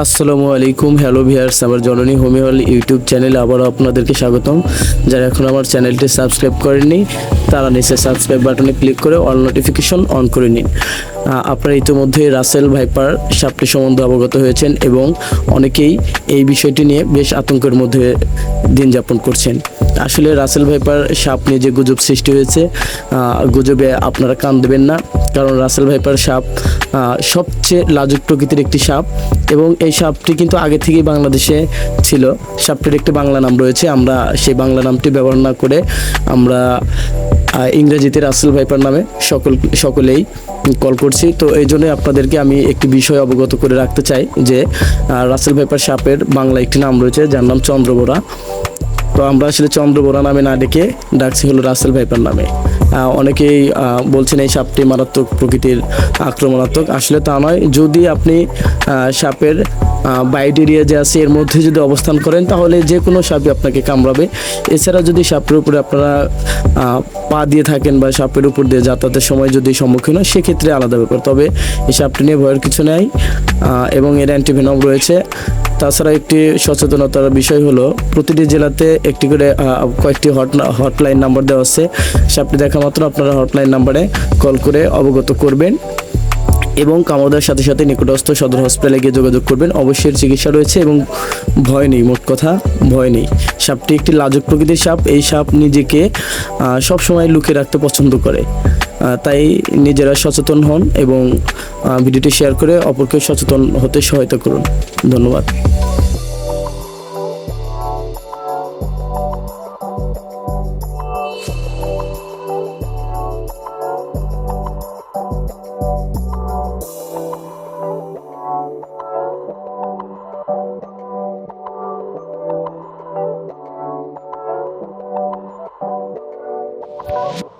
আসসালামু আলাইকুম, hello viewers আমার জননী হোমি হল ইউটিউব চ্যানেলে আবারও আপনাদেরকে স্বাগতম। যারা এখন আমার চ্যানেলটি সাবস্ক্রাইব করেননি, তারা নিচে সাবস্ক্রাইব বাটনে ক্লিক করে অল নোটিফিকেশন অন করে নিন। আপনারা ইতিমধ্যে রাসেল ভাইপার সাপটি সম্বন্ধে অবগত হয়েছেন এবং অনেকেই এই বিষয়টি নিয়ে বেশ আতঙ্কের মধ্যে দিন যাপন করছেন। আসলে রাসেল ভাইপার সাপ নিয়ে যে গুজব সৃষ্টি হয়েছে গুজবে আপনারা কান দেবেন না। কারণ রাসেল ভাইপার সাপ সবচেয়ে লাজুক প্রকৃতির একটি সাপ এবং এই সাপটি কিন্তু আগে থেকেই বাংলাদেশে ছিল। সাপটির একটি বাংলা নাম রয়েছে, আমরা সেই বাংলা নামটি ব্যবহার না করে আমরা ইংরেজিতে রাসেল ভাইপার নামে সকল, সকলেই কল করছি। তো এই জন্য আপনাদেরকে আমি একটি বিষয় অবগত করে রাখতে চাই যে রাসেল ভাইপার সাপের বাংলা একটি নাম রয়েছে, যার নাম চন্দ্রবোরা। তো আমরা আসলে চন্দ্র চন্দ্রবোরা নামে না ডেকে ডাকছি হলো রাসেল ভাইপার নামে। অনেকেই বলছেন এই সাপটি মারাত্মক প্রকৃতির আক্রমণাত্মক। আসলে তা নয়। যদি আপনি সাপের বাইট এরিয়া যে আছে এর মধ্যে যদি অবস্থান করেন, তাহলে যে কোনো সাপই আপনাকে কামড়াবে। এছাড়া যদি সাপের উপরে আপনারা পা দিয়ে থাকেন বা সাপের উপর দিয়ে যাতায়াতের সময় যদি সম্মুখীন হয় সেক্ষেত্রে আলাদা ব্যাপার। তবে এই সাপটি নিয়ে ভয়ের কিছু নেই এবং এর অ্যান্টিভেনম রয়েছে। তাছাড়া একটি সচেতনতার বিষয় হলো, প্রতিটি জেলাতে একটি করে কয়েকটি হট হটলাইন নাম্বার দেওয়া আছে। সাপটি দেখা মাত্র আপনারা হটলাইন নাম্বারে কল করে অবগত করবেন এবং কামড়ার সাথে সাথে নিকটস্থ সদর হসপিটালে গিয়ে যোগাযোগ করবেন। অবশ্যই চিকিৎসা রয়েছে এবং ভয় নেই, মোট কথা ভয় নেই। সাপটি একটি লাজুক প্রকৃতির সাপ। এই সাপ নিজেকে সব সময় লুকিয়ে রাখতে পছন্দ করে। তাই নিজেরা সচেতন হন এবং ভিডিওটি শেয়ার করে অপরকে সচেতন হতে সহায়তা করুন। ধন্যবাদ। Oh.